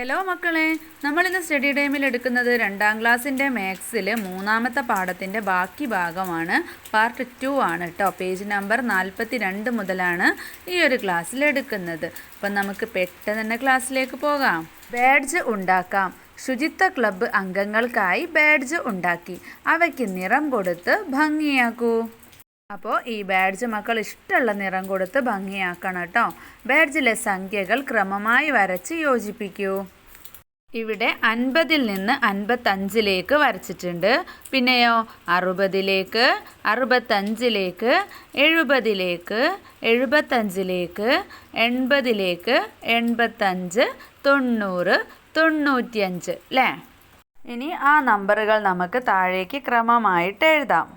Hello മക്കളെ. നമ്മളിന്ന് study ടൈമിൽ എടുക്കുന്നത് രണ്ടാം ക്ലാസ്സിന്റെ മാത്സിൽ മൂന്നാമത്തെ പാഠത്തിന്റെ ബാക്കി ഭാഗമാണ്. പാർട്ട് ടു ആണ് കേട്ടോ പേജ് നമ്പർ നാൽപ്പത്തി രണ്ട് മുതലാണ് ഈ ഒരു ക്ലാസ്സിൽ എടുക്കുന്നത്. അപ്പം നമുക്ക് പെട്ടെന്ന് തന്നെ ക്ലാസ്സിലേക്ക് പോകാം. ബാഡ്ജ് ഉണ്ടാക്കാം. ശുചിത്വ ക്ലബ്ബ് അംഗങ്ങൾക്കായി ബാഡ്ജ് ഉണ്ടാക്കി. അവയ്ക്ക് നിറം കൊടുത്ത് ഭംഗിയാക്കൂ. അപ്പോൾ ഈ ബാഡ്ജ് മക്കൾ ഇഷ്ടമുള്ള നിറം കൊടുത്ത് ഭംഗിയാക്കണം കേട്ടോ. ബാഡ്ജിലെ സംഖ്യകൾ ക്രമമായി വരച്ച് യോജിപ്പിക്കൂ. ഇവിടെ അൻപതിൽ നിന്ന് അൻപത്തഞ്ചിലേക്ക് വരച്ചിട്ടുണ്ട്. പിന്നെയോ അറുപതിലേക്ക് അറുപത്തഞ്ചിലേക്ക് എഴുപതിലേക്ക് എഴുപത്തഞ്ചിലേക്ക് എൺപതിലേക്ക് എൺപത്തഞ്ച് തൊണ്ണൂറ് തൊണ്ണൂറ്റിയഞ്ച് അല്ലേ ഇനി ആ നമ്പറുകൾ നമുക്ക് താഴേക്ക് ക്രമമായിട്ട് എഴുതാം.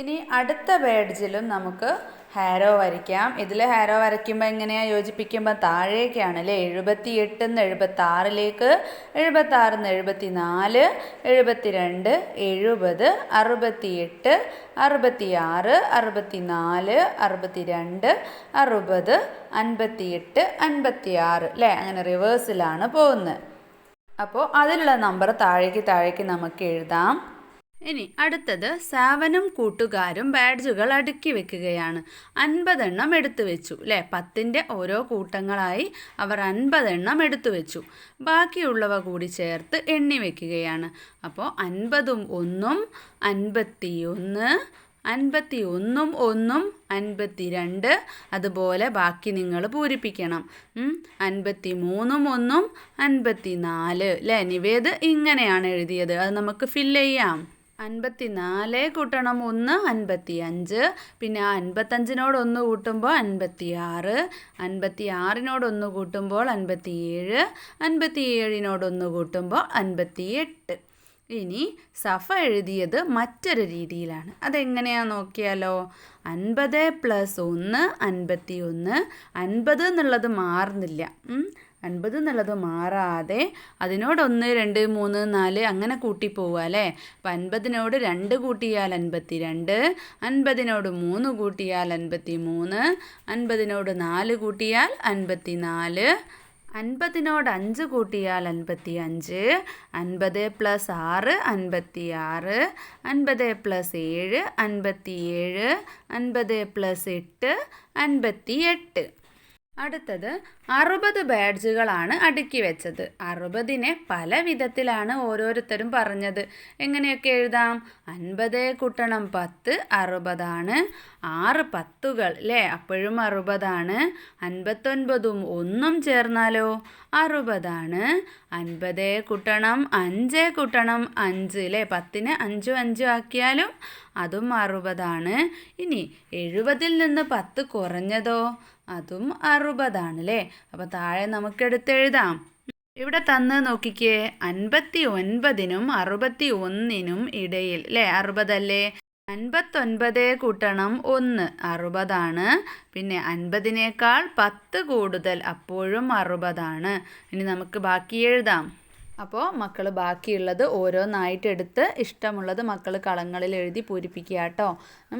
ഇനി അടുത്ത പേഡ്ജിലും നമുക്ക് ഹാരോ വരയ്ക്കാം. ഇതിൽ ഹാരോ വരയ്ക്കുമ്പോൾ എങ്ങനെയാണ് യോജിപ്പിക്കുമ്പോൾ താഴേക്കാണ് അല്ലേ? എഴുപത്തി എട്ടിൽ നിന്ന് എഴുപത്തി ആറിലേക്ക് എഴുപത്തി ആറിൽ നിന്ന് എഴുപത്തി നാല് എഴുപത്തി രണ്ട് എഴുപത് അറുപത്തി എട്ട് അറുപത്തി ആറ് അറുപത്തി നാല് അറുപത്തി രണ്ട് അറുപത് അൻപത്തി എട്ട് അൻപത്തി ആറ് അല്ലേ? അങ്ങനെ റിവേഴ്സിലാണ് പോകുന്നത്. അപ്പോൾ അതിലുള്ള നമ്പർ താഴേക്ക് താഴേക്ക് നമുക്ക് എഴുതാം. ഇനി അടുത്തത് സാവനും കൂട്ടുകാരും ബാഡ്ജുകൾ അടുക്കി വെക്കുകയാണ്. അൻപതെണ്ണം എടുത്തു വെച്ചു. അല്ലേ പത്തിന്റെ ഓരോ കൂട്ടങ്ങളായി അവർ അൻപതെണ്ണം എടുത്തു വെച്ചു. ബാക്കിയുള്ളവ കൂടി ചേർത്ത് എണ്ണി വെക്കുകയാണ്. അപ്പോൾ അൻപതും ഒന്നും അൻപത്തി ഒന്ന് അൻപത്തി ഒന്നും ഒന്നും അൻപത്തി രണ്ട് അതുപോലെ ബാക്കി നിങ്ങൾ പൂരിപ്പിക്കണം. അൻപത്തി മൂന്നും ഒന്നും അൻപത്തി നാല് അല്ലേ നിവേദ് ഇങ്ങനെയാണ് എഴുതിയത്. അത് നമുക്ക് ഫില്ല് ചെയ്യാം. അൻപത്തി നാല് കൂട്ടണം ഒന്ന് അൻപത്തി അഞ്ച് പിന്നെ ആ അൻപത്തഞ്ചിനോട് ഒന്ന് കൂട്ടുമ്പോൾ അൻപത്തി ആറ് അൻപത്തി ആറിനോട് ഒന്ന് കൂട്ടുമ്പോൾ അൻപത്തി ഏഴ് അൻപത്തി ഏഴിനോടൊന്ന് കൂട്ടുമ്പോൾ അൻപത്തി എട്ട് ഇനി സഫ എഴുതിയത് മറ്റൊരു രീതിയിലാണ്. അതെങ്ങനെയാണെന്ന് നോക്കിയാലോ? അൻപത് പ്ലസ് ഒന്ന് അൻപത്തി ഒന്ന് അൻപത് എന്നുള്ളത് മാറുന്നില്ല. അൻപത് എന്നുള്ളത് മാറാതെ അതിനോട് ഒന്ന് രണ്ട് മൂന്ന് നാല് അങ്ങനെ കൂട്ടി പോവുക അല്ലേ? അപ്പം അൻപതിനോട് രണ്ട് കൂട്ടിയാൽ അൻപത്തി രണ്ട് അൻപതിനോട് മൂന്ന് കൂട്ടിയാൽ അൻപത്തി മൂന്ന് അൻപതിനോട് നാല് കൂട്ടിയാൽ അൻപത്തി നാല് അൻപതിനോട് അഞ്ച് കൂട്ടിയാൽ അൻപത്തി അഞ്ച് അൻപത് പ്ലസ് ആറ് അൻപത്തി ആറ് അൻപത് പ്ലസ് ഏഴ് അൻപത്തി ഏഴ് അൻപത് പ്ലസ് എട്ട് അൻപത്തി എട്ട് അടുത്തത് അറുപത് ബാഡ്ജുകളാണ് അടുക്കി വെച്ചത്. അറുപതിനെ പല വിധത്തിലാണ് ഓരോരുത്തരും പറഞ്ഞത്. എങ്ങനെയൊക്കെ എഴുതാം? അൻപത് കൂട്ടണം പത്ത് അറുപതാണ്. ആറ് പത്തുകൾ അല്ലേ അപ്പോഴും അറുപതാണ്. അൻപത്തൊൻപതും ഒന്നും ചേർന്നാലോ? അറുപതാണ്. അൻപത് കൂട്ടണം അഞ്ച് കൂട്ടണം അഞ്ച് അല്ലേ പത്തിന് അഞ്ചും അഞ്ചും ആക്കിയാലും അതും അറുപതാണ്. ഇനി എഴുപതിൽ നിന്ന് പത്ത് കുറഞ്ഞതോ? അതും അറുപതാണ് അല്ലേ അപ്പോൾ താഴെ നമുക്കെടുത്ത് എഴുതാം ഇവിടെ തന്ന് നോക്കിക്കേ. അൻപത്തി ഒൻപതിനും അറുപത്തി ഒന്നിനും ഇടയിൽ അല്ലേ അറുപതല്ലേ? അൻപത്തൊൻപത് കൂട്ടണം ഒന്ന്. അറുപതാണ്. പിന്നെ അൻപതിനേക്കാൾ പത്ത് കൂടുതൽ അപ്പോഴും അറുപതാണ്. ഇനി നമുക്ക് ബാക്കി എഴുതാം. അപ്പോൾ മക്കൾ ബാക്കിയുള്ളത് ഓരോന്നായിട്ട് എടുത്ത് ഇഷ്ടമുള്ളത് മക്കൾ കളങ്ങളിൽ എഴുതി പൂരിപ്പിക്കുക കേട്ടോ.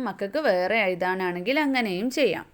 മക്കൾക്ക് വേറെ എഴുതാനാണെങ്കിൽ അങ്ങനെയും ചെയ്യാം.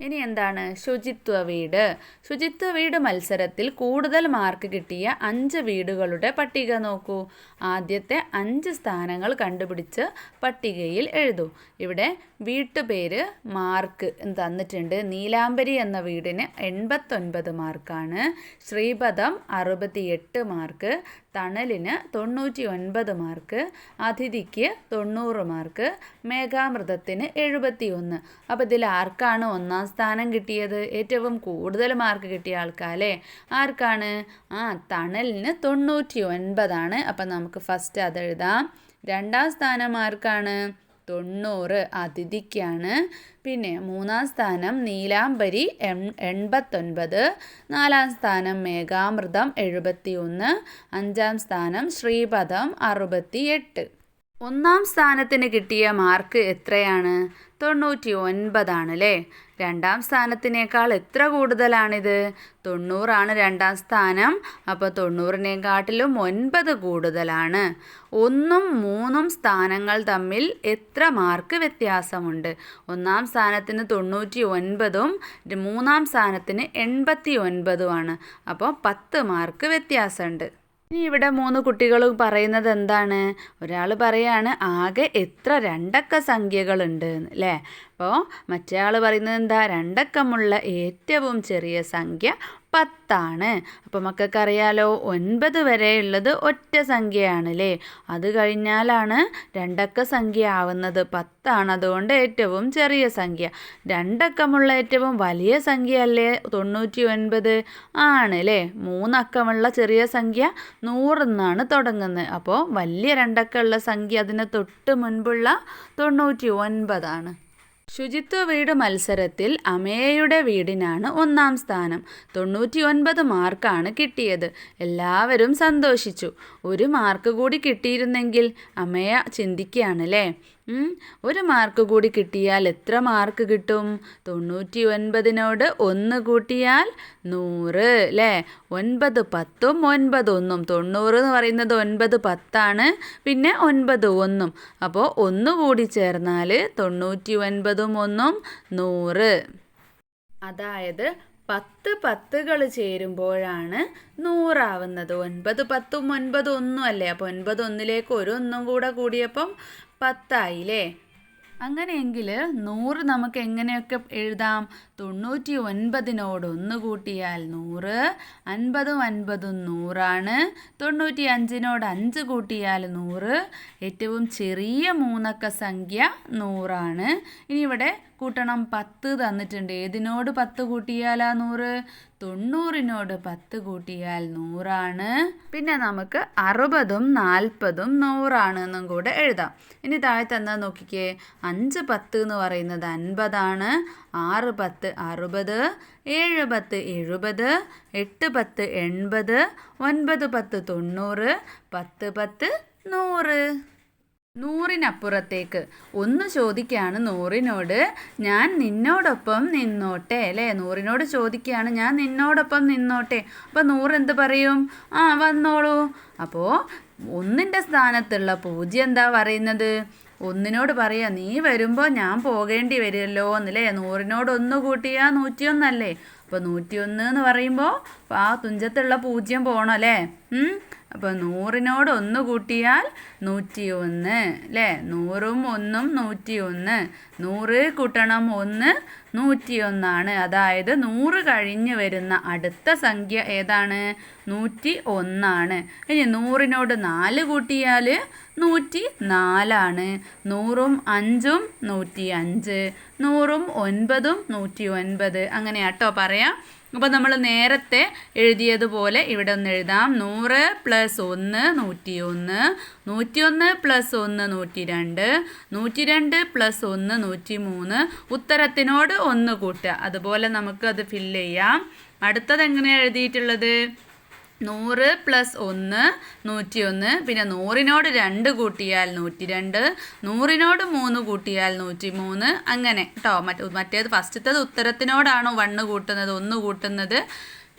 ഇനി എന്താണ്? ശുചിത്വ വീട്. ശുചിത്വ വീട് മത്സരത്തിൽ കൂടുതൽ മാർക്ക് കിട്ടിയ അഞ്ച് വീടുകളുടെ പട്ടിക നോക്കൂ. ആദ്യത്തെ അഞ്ച് സ്ഥാനങ്ങൾ കണ്ടുപിടിച്ച് പട്ടികയിൽ എഴുതൂ. ഇവിടെ വീട്ടുപേര് മാർക്ക് തന്നിട്ടുണ്ട്. നീലാംബരി എന്ന വീടിന് എൺപത്തൊൻപത് മാർക്കാണ്. ശ്രീപദം അറുപത്തിയെട്ട് മാർക്ക്. തണലിന് തൊണ്ണൂറ്റി ഒൻപത് മാർക്ക്. അതിഥിക്ക് തൊണ്ണൂറ് മാർക്ക്. മേഘാമൃതത്തിന് എഴുപത്തി ഒന്ന് അപ്പോൾ ഇതിൽ ആർക്കാണ് ഒന്നാം സ്ഥാനം കിട്ടിയത്? ഏറ്റവും കൂടുതൽ മാർക്ക് കിട്ടിയ ആൾക്കാല്ലേ ആർക്കാണ്? ആ തണലിന് തൊണ്ണൂറ്റി ഒൻപതാണ് അപ്പം നമുക്ക് ഫസ്റ്റ് അതെഴുതാം രണ്ടാം സ്ഥാനം ആർക്കാണ്? തൊണ്ണൂറ് അതിഥിക്കാണ്. പിന്നെ മൂന്നാം സ്ഥാനം നീലാംബരി എൺ എൺപത്തൊൻപത്. നാലാം സ്ഥാനം മേഘാമൃതം എഴുപത്തി ഒന്ന് അഞ്ചാം സ്ഥാനം ശ്രീപദം അറുപത്തി എട്ട് ഒന്നാം സ്ഥാനത്തിന് കിട്ടിയ മാർക്ക് എത്രയാണ്? തൊണ്ണൂറ്റി ഒൻപതാണ് അല്ലേ രണ്ടാം സ്ഥാനത്തിനേക്കാൾ എത്ര കൂടുതലാണിത്? തൊണ്ണൂറാണ് രണ്ടാം സ്ഥാനം. അപ്പോൾ തൊണ്ണൂറിനെക്കാട്ടിലും ഒൻപത് കൂടുതലാണ്. ഒന്നും മൂന്നും സ്ഥാനങ്ങൾ തമ്മിൽ എത്ര മാർക്ക് വ്യത്യാസമുണ്ട്? ഒന്നാം സ്ഥാനത്തിന് തൊണ്ണൂറ്റി ഒൻപതും മൂന്നാം സ്ഥാനത്തിന് എൺപത്തി ഒൻപതുമാണ് അപ്പോൾ പത്ത് മാർക്ക് വ്യത്യാസമുണ്ട്. ഇനി ഇവിടെ മൂന്ന് കുട്ടികൾ പറയുന്നത് എന്താണ്? ഒരാൾ പറയാണ് ആകെ എത്ര രണ്ടക്ക സംഖ്യകളുണ്ട് അല്ലേ അപ്പോൾ മറ്റേ ആൾ പറയുന്നത് എന്താ? രണ്ടക്കമുള്ള ഏറ്റവും ചെറിയ സംഖ്യ പത്താണ്. അപ്പോൾ മക്കൾക്കറിയാലോ ഒൻപത് ഉള്ളത് ഒറ്റ സംഖ്യയാണല്ലേ? അത് കഴിഞ്ഞാലാണ് രണ്ടക്ക സംഖ്യ ആവുന്നത്. പത്താണ് അതുകൊണ്ട് ഏറ്റവും ചെറിയ സംഖ്യ. രണ്ടക്കമുള്ള ഏറ്റവും വലിയ സംഖ്യ അല്ലേ? തൊണ്ണൂറ്റി ഒൻപത് ആണ് അല്ലേ മൂന്നക്കമുള്ള ചെറിയ സംഖ്യ നൂറെന്നാണ് തുടങ്ങുന്നത് അപ്പോൾ വലിയ രണ്ടക്കമുള്ള സംഖ്യ അതിന് തൊട്ട് മുൻപുള്ള തൊണ്ണൂറ്റി ഒൻപതാണ് ശുചിത്വ വീട് മത്സരത്തിൽ അമേയയുടെ വീടിനാണ് ഒന്നാം സ്ഥാനം. തൊണ്ണൂറ്റി ഒൻപത് മാർക്കാണ് കിട്ടിയത്. എല്ലാവരും സന്തോഷിച്ചു. ഒരു മാർക്ക് കൂടി കിട്ടിയിരുന്നെങ്കിൽ അമേയ ചിന്തിക്കുകയാണല്ലേ? ഒരു മാർക്ക് കൂടി കിട്ടിയാൽ എത്ര മാർക്ക് കിട്ടും? തൊണ്ണൂറ്റി ഒൻപതിനോട് ഒന്ന് കൂട്ടിയാൽ നൂറ് അല്ലേ ഒൻപത് പത്തും ഒൻപത് ഒന്നും. തൊണ്ണൂറ് എന്ന് പറയുന്നത് ഒൻപത് പത്താണ് പിന്നെ ഒൻപത് ഒന്നും. അപ്പോൾ ഒന്ന് കൂടി ചേർന്നാൽ തൊണ്ണൂറ്റി ഒൻപതും ഒന്നും നൂറ്. അതായത് പത്ത് പത്തുകൾ ചേരുമ്പോഴാണ് നൂറാവുന്നത്. ഒൻപത് പത്തും ഒൻപത് ഒന്നും അല്ലേ? അപ്പോൾ ഒൻപത് ഒന്നിലേക്ക് ഒരു ഒന്നും കൂടെ കൂടിയപ്പം പത്തായില്ലേ? അങ്ങനെയെങ്കിൽ നൂറ് നമുക്ക് എങ്ങനെയൊക്കെ എഴുതാം? തൊണ്ണൂറ്റി ഒൻപതിനോട് ഒന്ന് കൂട്ടിയാൽ നൂറ് അൻപതും അൻപതും നൂറാണ്. തൊണ്ണൂറ്റി അഞ്ചിനോട് അഞ്ച് കൂട്ടിയാൽ നൂറ്. ഏറ്റവും ചെറിയ മൂന്നക്ക സംഖ്യ നൂറാണ്. ഇനി ഇവിടെ കൂട്ടണം പത്ത് തന്നിട്ടുണ്ട്. ഏതിനോട് പത്ത് കൂട്ടിയാലാ നൂറ്? തൊണ്ണൂറിനോട് പത്ത് കൂട്ടിയാൽ നൂറാണ്. പിന്നെ നമുക്ക് അറുപതും നാൽപ്പതും നൂറാണ് എന്നും കൂടെ എഴുതാം. ഇനി താഴെ തന്നെ നോക്കിക്കേ. അഞ്ച് പത്ത് എന്ന് പറയുന്നത് അൻപതാണ്. ആറ് പത്ത് അറുപത് ഏഴ് പത്ത് എഴുപത് എട്ട് പത്ത് എൺപത് ഒൻപത് പത്ത് തൊണ്ണൂറ് പത്ത് പത്ത് നൂറ്. നൂറിനപ്പുറത്തേക്ക്. ഒന്ന് ചോദിക്കുകയാണ് നൂറിനോട് ഞാൻ നിന്നോടൊപ്പം നിന്നോട്ടെ? അല്ലേ? നൂറിനോട് ചോദിക്കുകയാണ് ഞാൻ നിന്നോടൊപ്പം നിന്നോട്ടെ? അപ്പോൾ നൂറ് എന്ത് പറയും? ആ വന്നോളൂ. അപ്പോൾ ഒന്നിന്റെ സ്ഥാനത്തുള്ള പൂജ്യം എന്താ പറയുന്നത്? ഒന്നിനോട് പറയാ നീ വരുമ്പോൾ ഞാൻ പോകേണ്ടി വരുമല്ലോ എന്നല്ലേ നൂറിനോട് ഒന്ന് കൂട്ടിയാൽ നൂറ്റിയൊന്നല്ലേ? അപ്പോൾ നൂറ്റിയൊന്ന് എന്ന് പറയുമ്പോൾ ആ തുഞ്ചത്തുള്ള പൂജ്യം പോകണം അല്ലേ? അപ്പോൾ നൂറിനോട് ഒന്ന് കൂട്ടിയാൽ നൂറ്റി ഒന്ന് അല്ലേ? നൂറും ഒന്നും നൂറ്റി ഒന്ന് നൂറ് കൂട്ടണം ഒന്ന് നൂറ്റി ഒന്നാണ് അതായത് നൂറ് കഴിഞ്ഞ് വരുന്ന അടുത്ത സംഖ്യ ഏതാണ്? നൂറ്റി ഒന്നാണ് ഇനി നൂറിനോട് നാല് കൂട്ടിയാൽ നൂറ്റി നാലാണ് നൂറും അഞ്ചും നൂറ്റി അഞ്ച് നൂറും ഒൻപതും നൂറ്റി ഒൻപത് അങ്ങനെയാട്ടോ പറയാം. അപ്പോൾ നമ്മൾ നേരത്തെ എഴുതിയതുപോലെ ഇവിടെ ഒന്ന് എഴുതാം. നൂറ് പ്ലസ് ഒന്ന് നൂറ്റി ഒന്ന് നൂറ്റി ഒന്ന് പ്ലസ് ഒന്ന് നൂറ്റി രണ്ട് നൂറ്റി രണ്ട് പ്ലസ് ഒന്ന് നൂറ്റി മൂന്ന് ഉത്തരത്തിനോട് ഒന്ന് കൂട്ടുക. അതുപോലെ നമുക്ക് അത് ഫില്ല് ചെയ്യാം. അടുത്തത് എങ്ങനെയാണ് എഴുതിയിട്ടുള്ളത്? നൂറ് പ്ലസ് ഒന്ന് നൂറ്റി ഒന്ന് പിന്നെ നൂറിനോട് രണ്ട് കൂട്ടിയാൽ നൂറ്റി രണ്ട് നൂറിനോട് മൂന്ന് കൂട്ടിയാൽ നൂറ്റി മൂന്ന് അങ്ങനെ കേട്ടോ മറ്റേ മറ്റേത് ഫസ്റ്റത്തത് ഉത്തരത്തിനോടാണോ വണ്ണ് കൂട്ടുന്നത് ഒന്ന് കൂട്ടുന്നത്.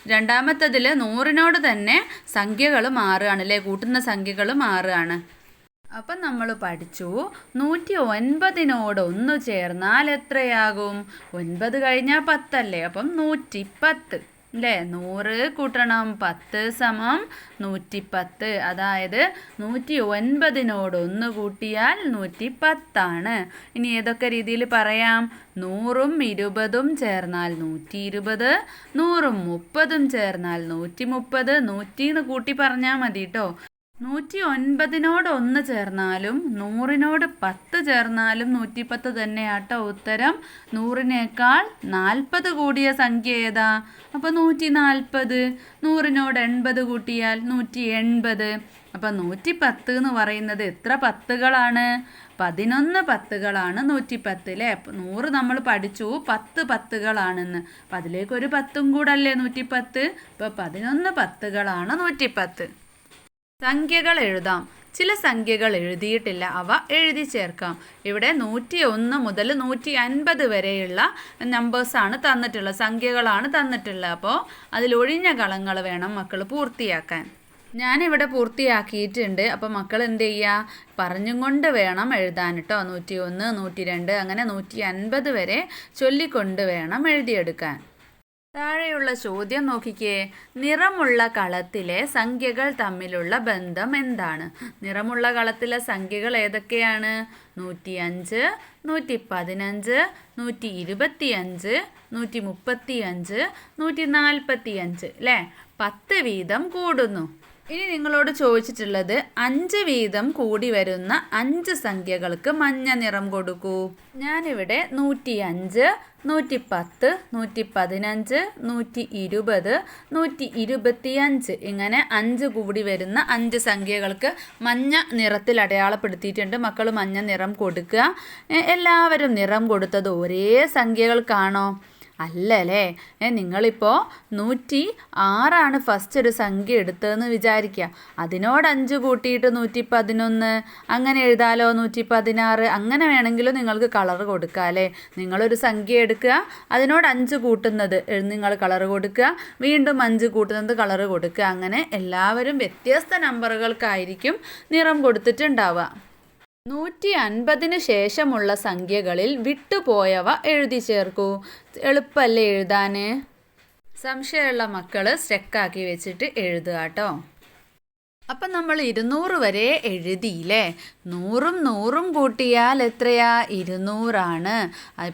രണ്ടാമത്തതിൽ നൂറിനോട് തന്നെ സംഖ്യകൾ മാറുകയാണ് അല്ലേ? കൂട്ടുന്ന സംഖ്യകൾ മാറുകയാണ്. അപ്പം നമ്മൾ പഠിച്ചു. നൂറ്റി ഒൻപതിനോട് ഒന്ന് ചേർന്നാൽ എത്രയാകും? ഒൻപത് കഴിഞ്ഞാൽ പത്തല്ലേ? അപ്പം നൂറ്റി പത്ത് അല്ലേ നൂറ് കൂട്ടണം. പത്ത് സമം നൂറ്റി പത്ത് അതായത് നൂറ്റി ഒൻപതിനോട് ഒന്ന് കൂട്ടിയാൽ നൂറ്റി പത്താണ് ഇനി ഏതൊക്കെ രീതിയിൽ പറയാം? നൂറും ഇരുപതും ചേർന്നാൽ നൂറ്റി ഇരുപത് നൂറും മുപ്പതും ചേർന്നാൽ നൂറ്റി മുപ്പത് നൂറ്റിന്ന് കൂട്ടി പറഞ്ഞാൽ മതി കേട്ടോ നൂറ്റി ഒൻപതിനോട് ഒന്ന് ചേർന്നാലും നൂറിനോട് പത്ത് ചേർന്നാലും നൂറ്റിപ്പത്ത് തന്നെയാട്ടോ ഉത്തരം. നൂറിനേക്കാൾ നാൽപ്പത് കൂടിയ സംഖ്യ ഏതാ? അപ്പോൾ നൂറ്റി നാൽപ്പത് നൂറിനോട് എൺപത് കൂട്ടിയാൽ നൂറ്റി എൺപത് അപ്പം നൂറ്റി പത്ത് എന്ന് പറയുന്നത് എത്ര പത്തുകളാണ്? പതിനൊന്ന് പത്തുകളാണ് നൂറ്റി പത്ത് അല്ലേ നൂറ് നമ്മൾ പഠിച്ചു പത്ത് പത്തുകളാണെന്ന്. അപ്പം അതിലേക്കൊരു പത്തും കൂടല്ലേ നൂറ്റിപ്പത്ത്? അപ്പോൾ പതിനൊന്ന് പത്തുകളാണ് നൂറ്റി പത്ത് സംഖ്യകൾ എഴുതാം. ചില സംഖ്യകൾ എഴുതിയിട്ടില്ല അവ എഴുതി ചേർക്കാം. ഇവിടെ നൂറ്റി ഒന്ന് മുതൽ നൂറ്റി അൻപത് വരെയുള്ള നമ്പേഴ്സാണ് തന്നിട്ടുള്ളത് സംഖ്യകളാണ് തന്നിട്ടുള്ളത്. അപ്പോൾ അതിൽ ഒഴിഞ്ഞ കളങ്ങൾ വേണം മക്കൾ പൂർത്തിയാക്കാൻ. ഞാനിവിടെ പൂർത്തിയാക്കിയിട്ടുണ്ട്. അപ്പോൾ മക്കൾ എന്ത് ചെയ്യുക പറഞ്ഞും കൊണ്ട് വേണം എഴുതാൻ കേട്ടോ നൂറ്റി ഒന്ന് നൂറ്റി രണ്ട് അങ്ങനെ നൂറ്റി അൻപത് വരെ ചൊല്ലിക്കൊണ്ട് വേണം എഴുതിയെടുക്കാൻ. താഴെയുള്ള ചോദ്യം നോക്കിക്കേ. നിറമുള്ള കളത്തിലെ സംഖ്യകൾ തമ്മിലുള്ള ബന്ധം എന്താണ്? നിറമുള്ള കളത്തിലെ സംഖ്യകൾ ഏതൊക്കെയാണ്? നൂറ്റി അഞ്ച് നൂറ്റി പതിനഞ്ച് നൂറ്റി ഇരുപത്തി അഞ്ച് നൂറ്റി മുപ്പത്തി അഞ്ച് നൂറ്റി നാൽപ്പത്തി അഞ്ച് അല്ലേ പത്ത് വീതം കൂടുന്നു. ഇനി നിങ്ങളോട് ചോദിച്ചിട്ടുള്ളത് അഞ്ച് വീതം കൂടി വരുന്ന അഞ്ച് സംഖ്യകൾക്ക് മഞ്ഞ നിറം കൊടുക്കൂ. ഞാനിവിടെ നൂറ്റി അഞ്ച് നൂറ്റി പത്ത് നൂറ്റി പതിനഞ്ച് നൂറ്റി ഇരുപത് നൂറ്റി ഇരുപത്തിയഞ്ച് ഇങ്ങനെ അഞ്ച് കൂടി വരുന്ന അഞ്ച് സംഖ്യകൾക്ക് മഞ്ഞ നിറത്തിൽ അടയാളപ്പെടുത്തിയിട്ടുണ്ട്. മക്കൾ മഞ്ഞ നിറം കൊടുക്കുക. എല്ലാവരും നിറം കൊടുത്തത് ഒരേ സംഖ്യകൾക്കാണോ? അല്ലല്ലേ? നിങ്ങളിപ്പോൾ നൂറ്റി ആറാണ് ഫസ്റ്റ് ഒരു സംഖ്യ എടുത്തതെന്ന് വിചാരിക്കുക അതിനോട് അഞ്ച് കൂട്ടിയിട്ട് നൂറ്റി പതിനൊന്ന് അങ്ങനെ എഴുതാലോ നൂറ്റി പതിനാറ് അങ്ങനെ വേണമെങ്കിലും നിങ്ങൾക്ക് കളർ കൊടുക്കുക അല്ലേ? നിങ്ങളൊരു സംഖ്യ എടുക്കുക അതിനോട് അഞ്ച് കൂട്ടുന്നത് നിങ്ങൾ കളർ കൊടുക്കുക വീണ്ടും അഞ്ച് കൂട്ടുന്നത് കളർ കൊടുക്കുക. അങ്ങനെ എല്ലാവരും വ്യത്യസ്ത നമ്പറുകൾക്കായിരിക്കും നിറം കൊടുത്തിട്ടുണ്ടാവുക. നൂറ്റി അൻപതിന് ശേഷമുള്ള സംഖ്യകളിൽ വിട്ടുപോയവ എഴുതി ചേർക്കൂ. എളുപ്പമല്ലേ എഴുതാൻ സംശയമുള്ള മക്കൾ സ്റ്റെക്കാക്കി വെച്ചിട്ട് എഴുതുക കേട്ടോ. അപ്പം നമ്മൾ ഇരുന്നൂറ് വരെ എഴുതിയില്ലേ? നൂറും നൂറും കൂട്ടിയാൽ എത്രയാ? ഇരുന്നൂറാണ്.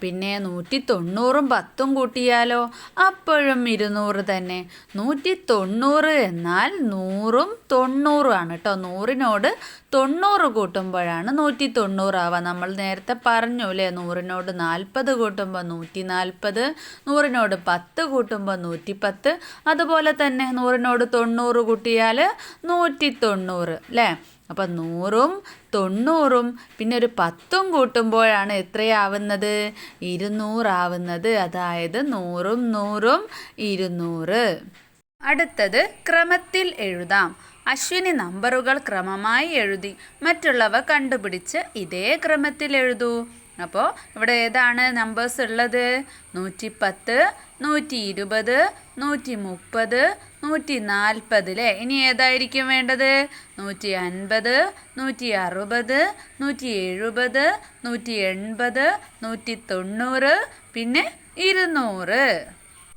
പിന്നെ നൂറ്റി തൊണ്ണൂറും പത്തും കൂട്ടിയാലോ? അപ്പോഴും ഇരുന്നൂറ് തന്നെ. നൂറ്റി തൊണ്ണൂറ് എന്നാൽ നൂറും തൊണ്ണൂറുമാണ് കേട്ടോ. നൂറിനോട് തൊണ്ണൂറ് കൂട്ടുമ്പോഴാണ് നൂറ്റി തൊണ്ണൂറാവുക നമ്മൾ നേരത്തെ പറഞ്ഞു അല്ലേ നൂറിനോട് നാൽപ്പത് കൂട്ടുമ്പോൾ നൂറ്റി നാൽപ്പത് നൂറിനോട് പത്ത് കൂട്ടുമ്പോൾ നൂറ്റി പത്ത് അതുപോലെ തന്നെ നൂറിനോട് തൊണ്ണൂറ് കൂട്ടിയാൽ നൂറ്റി തൊണ്ണൂറ് അല്ലേ അപ്പം നൂറും തൊണ്ണൂറും പിന്നെ ഒരു പത്തും കൂട്ടുമ്പോഴാണ് എത്രയാവുന്നത്? ഇരുന്നൂറാവുന്നത്. അതായത് നൂറും നൂറും ഇരുന്നൂറ്. അടുത്തത് ക്രമത്തിൽ എഴുതാം. അശ്വിനി നമ്പറുകൾ ക്രമമായി എഴുതി മറ്റുള്ളവ കണ്ടുപിടിച്ച് ഇതേ ക്രമത്തിൽ എഴുതൂ. അപ്പോൾ ഇവിടെ ഏതാണ് നമ്പേഴ്സ് ഉള്ളത്? നൂറ്റി പത്ത് നൂറ്റി ഇരുപത് നൂറ്റി മുപ്പത് നൂറ്റി നാൽപ്പത് അല്ലേ ഇനി ഏതായിരിക്കും വേണ്ടത്? നൂറ്റി അൻപത് നൂറ്റി അറുപത് നൂറ്റി എഴുപത് നൂറ്റി എൺപത് നൂറ്റി തൊണ്ണൂറ് പിന്നെ ഇരുന്നൂറ്.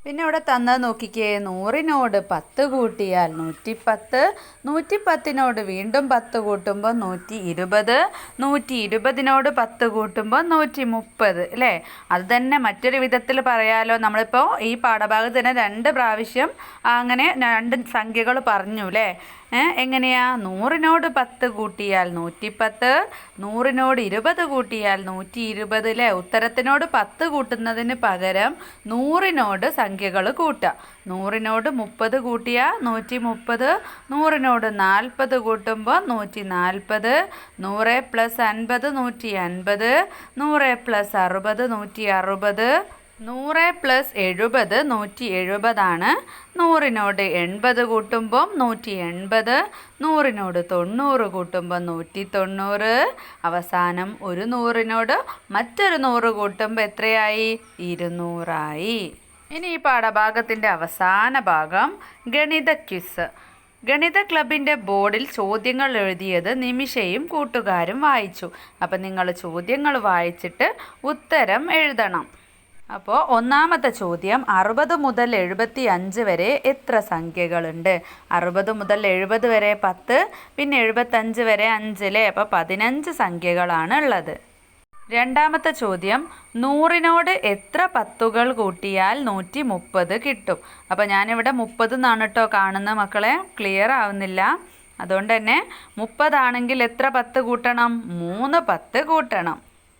പിന്നെ ഇവിടെ തന്നത് നോക്കിക്കേ നൂറിനോട് പത്ത് കൂട്ടിയാൽ നൂറ്റി പത്ത് നൂറ്റി പത്തിനോട് വീണ്ടും പത്ത് കൂട്ടുമ്പോൾ നൂറ്റി ഇരുപത് നൂറ്റി ഇരുപതിനോട് പത്ത് കൂട്ടുമ്പോൾ നൂറ്റി മുപ്പത് അല്ലേ? അത് തന്നെ മറ്റൊരു വിധത്തിൽ പറയാലോ. നമ്മളിപ്പോൾ ഈ പാഠഭാഗത്ത് തന്നെ രണ്ട് പ്രാവശ്യം അങ്ങനെ രണ്ട് സംഖ്യകൾ പറഞ്ഞു അല്ലേ? എങ്ങനെയാ? നൂറിനോട് പത്ത് കൂട്ടിയാൽ നൂറ്റിപ്പത്ത് നൂറിനോട് ഇരുപത് കൂട്ടിയാൽ നൂറ്റി ഇരുപത് അല്ലേ ഉത്തരത്തിനോട് പത്ത് കൂട്ടുന്നതിന് പകരം നൂറിനോട് സംഖ്യകൾ കൂട്ടുക. നൂറിനോട് മുപ്പത് കൂട്ടിയാൽ നൂറ്റി മുപ്പത് നൂറിനോട് നാൽപ്പത് കൂട്ടുമ്പോൾ നൂറ്റി നാൽപ്പത് നൂറ് പ്ലസ് അൻപത് നൂറ്റി അൻപത് നൂറ് പ്ലസ് അറുപത് നൂറ്റി അറുപത് നൂറ് പ്ലസ് എഴുപത് നൂറ്റി എഴുപതാണ് നൂറിനോട് എൺപത് കൂട്ടുമ്പം നൂറ്റി എൺപത് നൂറിനോട് തൊണ്ണൂറ് കൂട്ടുമ്പോൾ നൂറ്റി തൊണ്ണൂറ് അവസാനം ഒരു നൂറിനോട് മറ്റൊരു നൂറ് കൂട്ടുമ്പോൾ എത്രയായി? ഇരുന്നൂറായി. ഇനി ഈ പാഠഭാഗത്തിന്റെ അവസാന ഭാഗം ഗണിത ക്വിസ്. ഗണിത ക്ലബിന്റെ ബോർഡിൽ ചോദ്യങ്ങൾ എഴുതിയത് നിമിഷയും കൂട്ടുകാരും വായിച്ചു. അപ്പം നിങ്ങൾ ചോദ്യങ്ങൾ വായിച്ചിട്ട് ഉത്തരം എഴുതണം. അപ്പോൾ ഒന്നാമത്തെ ചോദ്യം അറുപത് മുതൽ എഴുപത്തി അഞ്ച് വരെ എത്ര സംഖ്യകളുണ്ട്? അറുപത് മുതൽ എഴുപത് വരെ പത്ത് പിന്നെ എഴുപത്തഞ്ച് വരെ അഞ്ചിലെ അപ്പോൾ പതിനഞ്ച് സംഖ്യകളാണ് ഉള്ളത്. രണ്ടാമത്തെ ചോദ്യം നൂറിനോട് എത്ര പത്തുകൾ കൂട്ടിയാൽ നൂറ്റി മുപ്പത് കിട്ടും? അപ്പോൾ ഞാനിവിടെ മുപ്പത് എന്നാണ് കേട്ടോ കാണുന്ന മക്കളെ ക്ലിയർ ആവുന്നില്ല. അതുകൊണ്ട് തന്നെ മുപ്പതാണെങ്കിൽ എത്ര പത്ത് കൂട്ടണം? മൂന്ന് പത്ത് കൂട്ടണം.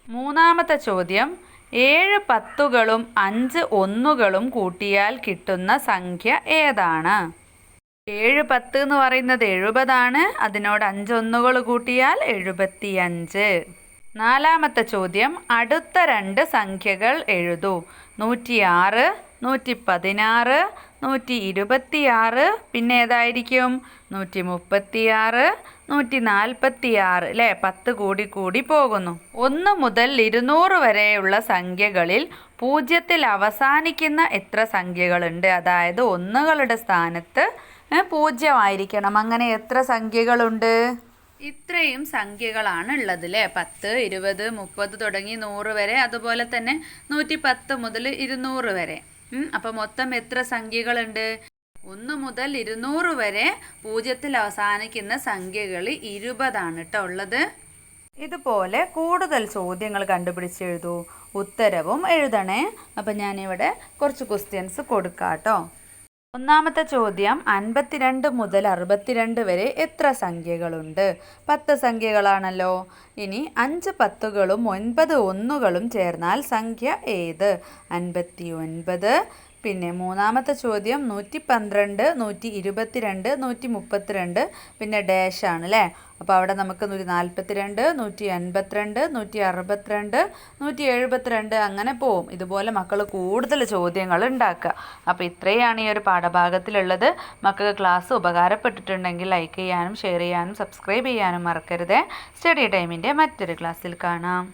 മൂന്നാമത്തെ ചോദ്യം ഏഴ് പത്തുകളും അഞ്ച് ഒന്നുകളും കൂട്ടിയാൽ കിട്ടുന്ന സംഖ്യ ഏതാണ്? ഏഴ് പത്ത് എന്ന് പറയുന്നത് എഴുപതാണ്. അതിനോട് അഞ്ചൊന്നുകൾ കൂട്ടിയാൽ എഴുപത്തിയഞ്ച്. നാലാമത്തെ ചോദ്യം അടുത്ത രണ്ട് സംഖ്യകൾ എഴുതൂ. നൂറ്റിയാറ് നൂറ്റി പതിനാറ് നൂറ്റി ഇരുപത്തിയാറ് പിന്നെ ഏതായിരിക്കും? നൂറ്റി മുപ്പത്തിയാറ് നൂറ്റി നാൽപ്പത്തിയാറ് അല്ലേ പത്ത് കൂടി കൂടി പോകുന്നു. ഒന്ന് മുതൽ ഇരുന്നൂറ് വരെയുള്ള സംഖ്യകളിൽ പൂജ്യത്തിൽ അവസാനിക്കുന്ന എത്ര സംഖ്യകളുണ്ട്? അതായത് ഒന്നുകളുടെ സ്ഥാനത്ത് പൂജ്യമായിരിക്കണം. അങ്ങനെ എത്ര സംഖ്യകളുണ്ട്? ഇത്രയും സംഖ്യകളാണ് ഉള്ളത് അല്ലേ പത്ത് ഇരുപത് മുപ്പത് തുടങ്ങി നൂറ് വരെ. അതുപോലെ തന്നെ നൂറ്റി പത്ത് മുതൽ ഇരുന്നൂറ് വരെ. ഉം, അപ്പൊ മൊത്തം എത്ര സംഖ്യകളുണ്ട്? ഒന്ന് മുതൽ ഇരുന്നൂറ് വരെ പൂജ്യത്തിൽ അവസാനിക്കുന്ന സംഖ്യകൾ ഇരുപതാണ് കേട്ടോ ഉള്ളത്. ഇതുപോലെ കൂടുതൽ ചോദ്യങ്ങൾ കണ്ടുപിടിച്ച് എഴുതൂ. ഉത്തരവും എഴുതണേ. അപ്പം ഞാനിവിടെ കുറച്ച് ക്വസ്റ്റ്യൻസ് കൊടുക്കാം കേട്ടോ ഒന്നാമത്തെ ചോദ്യം അൻപത്തിരണ്ട് മുതൽ അറുപത്തിരണ്ട് വരെ എത്ര സംഖ്യകളുണ്ട്? പത്ത് സംഖ്യകളാണല്ലോ. ഇനി അഞ്ച് പത്തുകളും ഒൻപത് ഒന്നുകളും ചേർന്നാൽ സംഖ്യ ഏത്? അൻപത്തി ഒൻപത് പിന്നെ മൂന്നാമത്തെ ചോദ്യം നൂറ്റി പന്ത്രണ്ട് നൂറ്റി ഇരുപത്തിരണ്ട് നൂറ്റി മുപ്പത്തിരണ്ട് പിന്നെ ഡാഷ് ആണ് അല്ലേ അപ്പോൾ അവിടെ നമുക്ക് നൂറ്റി നാൽപ്പത്തിരണ്ട് നൂറ്റി എൺപത്തിരണ്ട് നൂറ്റി അറുപത്തിരണ്ട് നൂറ്റി എഴുപത്തിരണ്ട് അങ്ങനെ പോവും. ഇതുപോലെ മക്കൾ കൂടുതൽ ചോദ്യങ്ങൾ ഉണ്ടാക്കുക. അപ്പോൾ ഇത്രയാണ് ഈ ഒരു പാഠഭാഗത്തിലുള്ളത്. മക്കൾക്ക് ക്ലാസ് ഉപകാരപ്പെട്ടിട്ടുണ്ടെങ്കിൽ ലൈക്ക് ചെയ്യാനും ഷെയർ ചെയ്യാനും സബ്സ്ക്രൈബ് ചെയ്യാനും മറക്കരുത്. സ്റ്റഡി ടൈമിന്റെ മറ്റൊരു ക്ലാസ്സിൽ കാണാം.